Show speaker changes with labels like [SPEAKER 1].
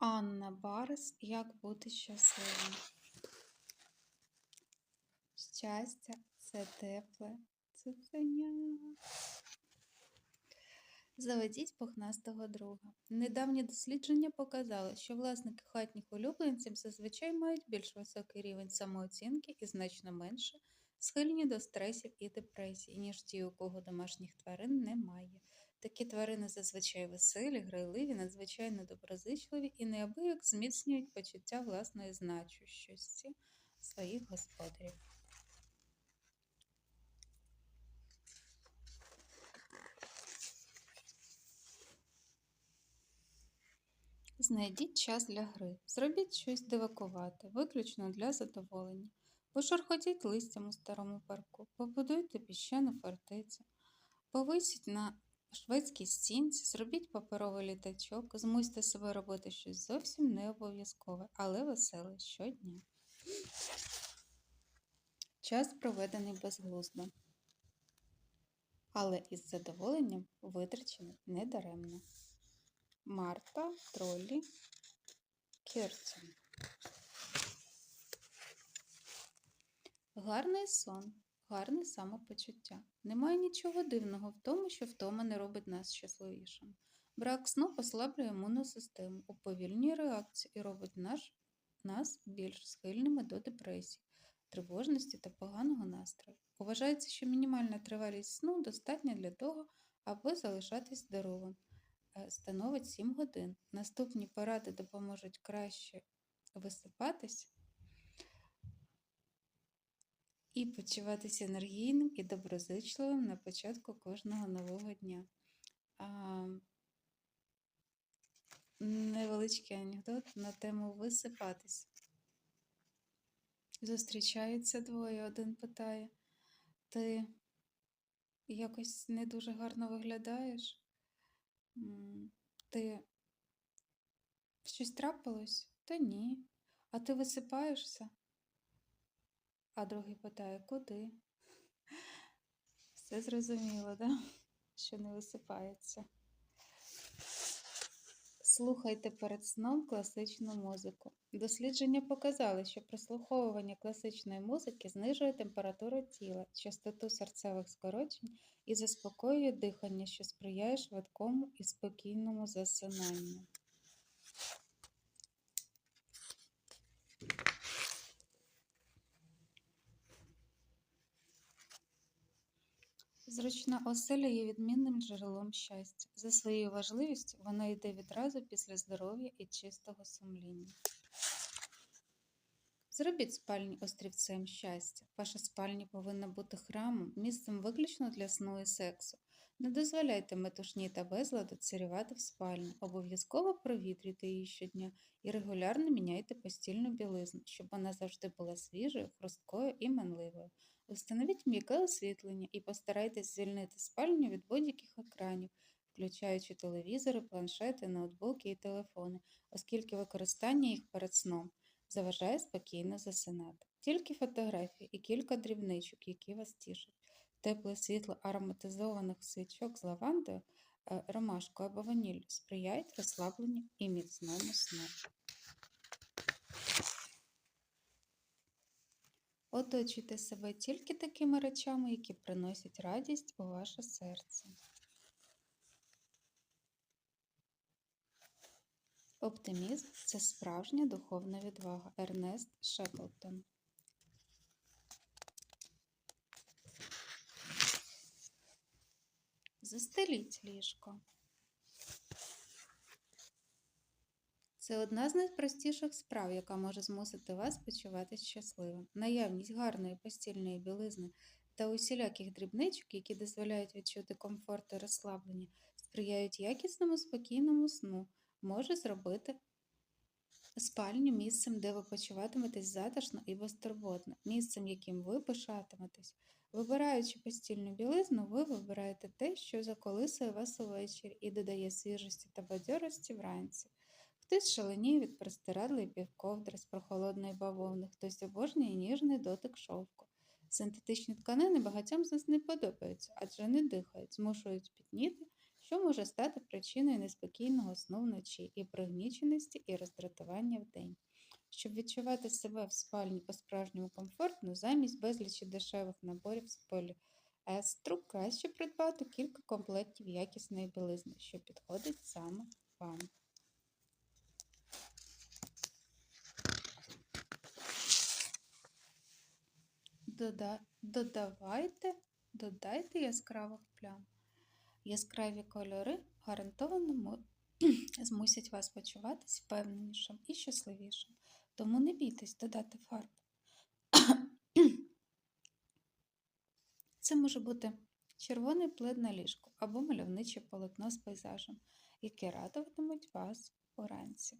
[SPEAKER 1] Анна Барес Як бути щасливим. Щастя це тепле цуценя. Заведіть пухнастого друга. Недавнє дослідження показало, що власники хатніх улюбленців зазвичай мають більш високий рівень самооцінки і значно менше схильні до стресів і депресій, ніж ті, у кого домашніх тварин немає. Такі тварини зазвичай веселі, грайливі, надзвичайно доброзичливі і неабияк зміцнюють почуття власної значущості своїх господарів. Знайдіть час для гри. Зробіть щось дивакувате, виключно для задоволення. Пошархотіть листям у старому парку, побудуйте піщану фортецю, повисіть на шведській стінці, зробіть паперовий літачок, змусьте себе робити щось зовсім не обов'язкове, але веселе щодня. Час проведений безглуздо, але із задоволенням витрачений недаремно. Марта Троллі Кертін. Гарний сон, гарне самопочуття. Немає нічого дивного в тому, що втома не робить нас щасливішими. Брак сну послаблює імунну систему, уповільнює реакцію і робить наш, нас більш схильними до депресії, тривожності та поганого настрою. Вважається, що мінімальна тривалість сну достатня для того, аби залишатись здоровим. Е, Становить 7 годин. Наступні поради допоможуть краще висипатись і почуватися енергійним і доброзичливим на початку кожного нового дня. А, невеличкий анекдот на тему висипатись. Зустрічаються двоє, один питає, ти якось не дуже гарно виглядаєш? Ти щось трапилось? Та ні. А ти висипаєшся? А другий питає, куди? Все зрозуміло, да? Що не висипається. Слухайте перед сном класичну музику. Дослідження показали, що прослуховування класичної музики знижує температуру тіла, частоту серцевих скорочень і заспокоює дихання, що сприяє швидкому і спокійному засинанню. Зручна оселя є відмінним джерелом щастя. За своєю важливістю вона йде відразу після здоров'я і чистого сумління. Зробіть спальню острівцем щастя. Ваша спальня повинна бути храмом, місцем виключно для сну і сексу. Не дозволяйте метушні та безладу царювати в спальні. Обов'язково провітрюйте її щодня і регулярно міняйте постільну білизну, щоб вона завжди була свіжою, хрусткою і манливою. Установіть м'яке освітлення і постарайтесь звільнити спальню від будь-яких екранів, включаючи телевізори, планшети, ноутбуки і телефони, оскільки використання їх перед сном заважає спокійно засинати. Тільки фотографії і кілька дрібничок, які вас тішать. Тепле світло ароматизованих свічок з лавандою, е, ромашкою або ваніллю сприяють розслабленню і міцному сну. Оточуйте себе тільки такими речами, які приносять радість у ваше серце. Оптимізм це справжня духовна відвага. Ернест Шеклтон. Застеліть ліжко. Це одна з найпростіших справ, яка може змусити вас почуватися щасливим. Наявність гарної постільної білизни та усіляких дрібничок, які дозволяють відчути комфорт і розслаблення, сприяють якісному спокійному сну, може зробити спальню місцем, де ви почуватиметесь затишно і безтурботно, місцем, яким ви пишатиметесь. Вибираючи постільну білизну, ви вибираєте те, що заколисує вас увечері і додає свіжості та бадьорості вранці. Хтось шаленіє від простирадла і півковдри з прохолодної бавовни, хтось обожнює ніжний дотик шовку. Синтетичні тканини багатьом з нас не подобаються, адже не дихають, змушують пітніти, що може стати причиною неспокійного сну вночі і пригніченості і роздратування вдень. Щоб відчувати себе в спальні по-справжньому комфортно, замість безлічі дешевих наборів з поліестру краще придбати кілька комплектів якісної білизни, що підходить саме вам. Дода- Додавайте, додайте яскравих плям. Яскраві кольори гарантовано змусять вас почуватись впевненішим і щасливішим. Тому не бійтесь додати фарб. Це може бути червоний плед на ліжку або мальовниче полотно з пейзажем, які радуватимуть вас уранці.